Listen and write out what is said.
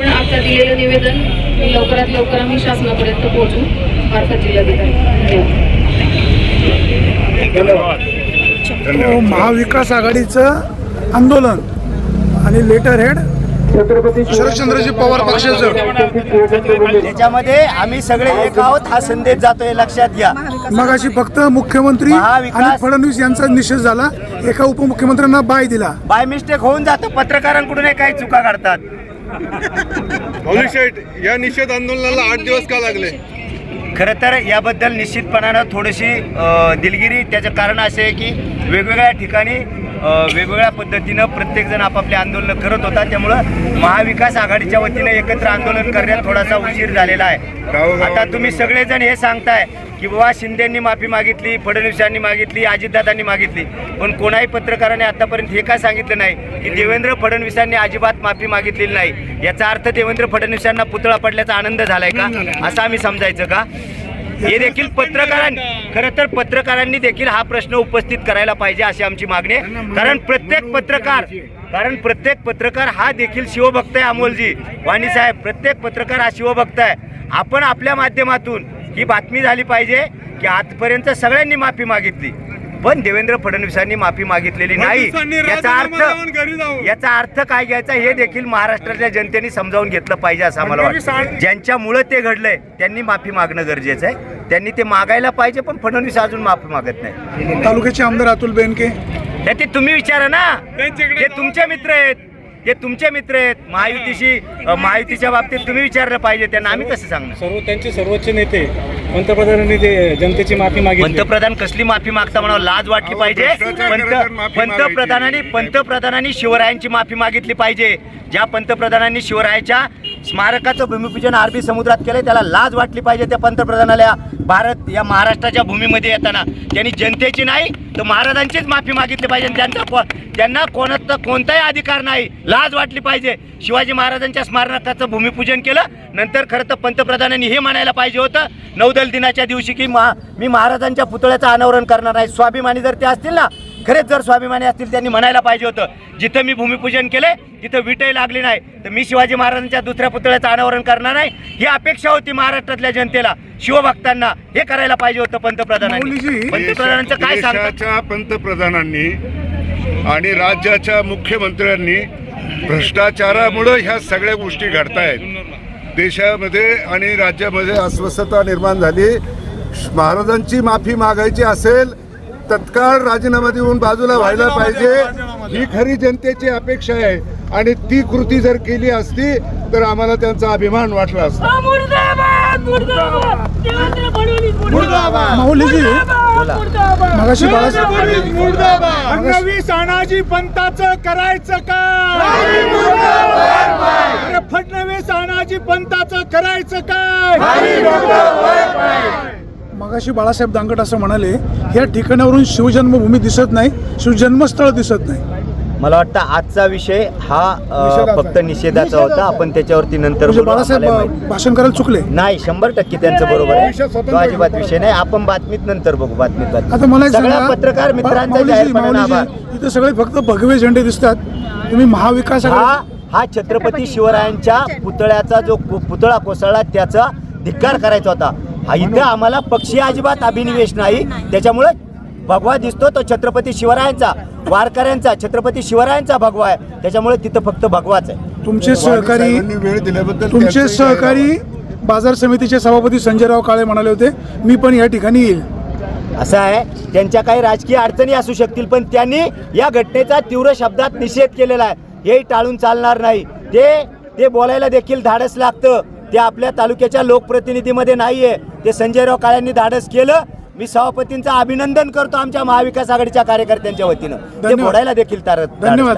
पण आता दिलेलं निवेदन लवकरात लवकर आम्ही शासनापर्यंत पोहोचू. मार्फत जिल्हाधिकारी. धन्यवाद. तो महाविकास आघाडीचं आंदोलन आणि लेटर हेड शरदचंद्रजी पवार पक्षाचं. त्याच्यामध्ये आम्ही सगळे एक आहोत हा संदेश जातोय लक्षात घ्या. मगाशी फक्त मुख्यमंत्री आणि फडणवीस यांचा निषेध झाला. एका उपमुख्यमंत्र्यांना बाय दिला. बाय मिस्टेक होऊन जातं. पत्रकारांकडून हे काही चुका काढतात शेठ या निषेध आंदोलनाला आठ दिवस का लागले? खरं तर याबद्दल निश्चितपणानं थोडीशी दिलगिरी. त्याचं कारण असे आहे की वेगवेगळ्या ठिकाणी वेगवेगळ्या पद्धतीनं प्रत्येकजण आपापले आंदोलन करत होता. त्यामुळं महाविकास आघाडीच्या वतीनं एकत्र आंदोलन करण्यात थोडासा उशीर झालेला आहे. आता तुम्ही सगळेजण हे सांगताय की बाबा शिंदेंनी माफी मागितली फडणवीसांनी मागितली अजितदादांनी मागितली पण कोणाही पत्रकाराने आतापर्यंत हे काय सांगितलं नाही की देवेंद्र फडणवीसांनी अजिबात माफी मागितलेली नाही? याचा अर्थ देवेंद्र फडणवीसांना पुतळा पडल्याचा आनंद झालाय का? असं आम्ही समजायचं का? हे देखील पत्रकारांनी खरं तर पत्रकारांनी देखील हा प्रश्न उपस्थित करायला पाहिजे अशी आमची मागणी आहे. कारण प्रत्येक पत्रकार कारण प्रत्येक पत्रकार हा देखील शिवभक्त आहे अमोलजी वाणी साहेब प्रत्येक पत्रकार हा शिवभक्त आहे. आपण आपल्या माध्यमातून ही बातमी झाली पाहिजे की आजपर्यंत सगळ्यांनी माफी मागितली. पण देवेंद्र फडणवीसांनी माफी मागितलेली नाही. याचा अर्थ. याचा अर्थ काय घ्यायचा? हे देखील महाराष्ट्रातल्या जनतेने समजावून घेतलं पाहिजे असं आम्हाला वाटतं. ज्यांच्यामुळे ते घडलंय त्यांनी माफी मागणं गरजेचं आहे. त्यांनी ते मागायला पाहिजे पण फडणवीस अजून माफी मागत नाही. तालुक्याचे आमदार अतुल बेनके. ते तुम्ही विचारा ना. ते तुमचे मित्र आहेत. ते तुमचे मित्र आहेत महायुतीशी महायुतीच्या बाबतीत तुम्ही विचारलं पाहिजे त्यांना आम्ही कसं सांगणार? सर्व त्यांचे सर्वोच्च नेते पंतप्रधानांनी ते जनतेची माफी मागितली. पंतप्रधान कसली माफी मागता म्हणा लाज वाटली पाहिजे. भ्रष्टाचार पंत माफी पंतप्रधानांनी. पंतप्रधानांनी शिवरायांची माफी मागितली पाहिजे. ज्या पंतप्रधानांनी शिवरायाच्या स्मारकाचं भूमिपूजन अरबी समुद्रात केलंय. त्याला लाज वाटली पाहिजे त्या पंतप्रधानाला. भारत या महाराष्ट्राच्या भूमीमध्ये येताना. त्यांनी जनतेची नाही तर महाराजांचीच माफी मागितली पाहिजे. त्यांचा को- त्यांना कोणाचा कोणताही अधिकार नाही. लाज वाटली पाहिजे. शिवाजी महाराजांच्या स्मारकाचं भूमिपूजन केलं. नंतर खरं तर पंतप्रधानांनी हे म्हणायला पाहिजे होतं नौदल दिनाच्या दिवशी की मा मी महाराजांच्या पुतळ्याचं अनावरण करणार नाही. स्वाभिमानी जर ते असतील ना खरेच जर स्वाभिमानी असतील त्यांनी म्हणायला पाहिजे होतं जिथं मी भूमिपूजन केले तिथं विटही लागली नाही. तर मी शिवाजी महाराजांच्या दुसऱ्या पुतळ्याचं अनावरण करणार नाही. ही अपेक्षा होती महाराष्ट्रातल्या जनतेला. शिवभक्तांना हे करायला पाहिजे होतं पंतप्रधानांनी. पंतप्रधानांचं काय सांगतात? पंतप्रधानांनी आणि राज्याच्या मुख्यमंत्र्यांनी भ्रष्टाचारामुळं ह्या सगळ्या गोष्टी घडतायत. देशामध्ये आणि राज्यामध्ये अस्वस्थता निर्माण झाली. महाराजांची माफी मागायची असेल तत्काळ राजीनामा देऊन बाजूला व्हायला पाहिजे. ही खरी जनतेची अपेक्षा आहे. आणि ती कृती जर केली असती तर आम्हाला त्यांचा अभिमान वाटला असता. अनाजी पंताचं करायचं काय अरे फडणवीस अनाजी पंताचं करायचं काय मगाशी बाळासाहेब दांगट असं म्हणाले या ठिकाणावरून शिवजन्मभूमी दिसत नाही शिवजन्मस्थळ दिसत नाही. मला वाटतं आजचा विषय हा फक्त निषेधाचा होता. आपण त्याच्यावरती नंतर म्हणजे बाळासाहेब. भाषण करायला चुकले. नाही शंभर टक्के त्यांचं बरोबर आहे. अजिबात विषय नाही. आपण बातमीत नंतर बघू बातमीत. आता मला सगळ्या सांगा, पत्रकार मित्रांचा इथे सगळे फक्त भगवे झेंडे दिसतात. तुम्ही महाविकास हा हा छत्रपती शिवरायांच्या पुतळ्याचा जो पुतळा कोसळला त्याचा धिक्कार करायचा होता. इथं आम्हाला पक्षी अजिबात अभिनिवेश नाही. त्याच्यामुळे भगवा दिसतो तो छत्रपती शिवरायांचा वारकऱ्यांचा छत्रपती शिवरायांचा भगवा आहे. त्याच्यामुळे तिथं फक्त भगवाच आहे. तुमचे सहकारी वेळ दिल्याबद्दल तुमचे सहकारी बाजार समितीचे सभापती संजयराव काळे म्हणाले होते मी पण या ठिकाणी येईल. असं आहे. त्यांच्या काही राजकीय अडचणी असू शकतील पण त्यांनी या घटनेचा तीव्र शब्दात निषेध केलेला आहे. हेही टाळून चालणार नाही. ते ते बोलायला देखील धाडस लागतं. ते आपल्या तालुक्याच्या लोकप्रतिनिधीमध्ये नाहीये. ते संजयराव काळ्यांनी धाडस केलं. मी सभापतींचं अभिनंदन करतो आमच्या महाविकास आघाडीच्या कार्यकर्त्यांच्या वतीनं. ते. बोलायला देखील तारत धन्यवाद.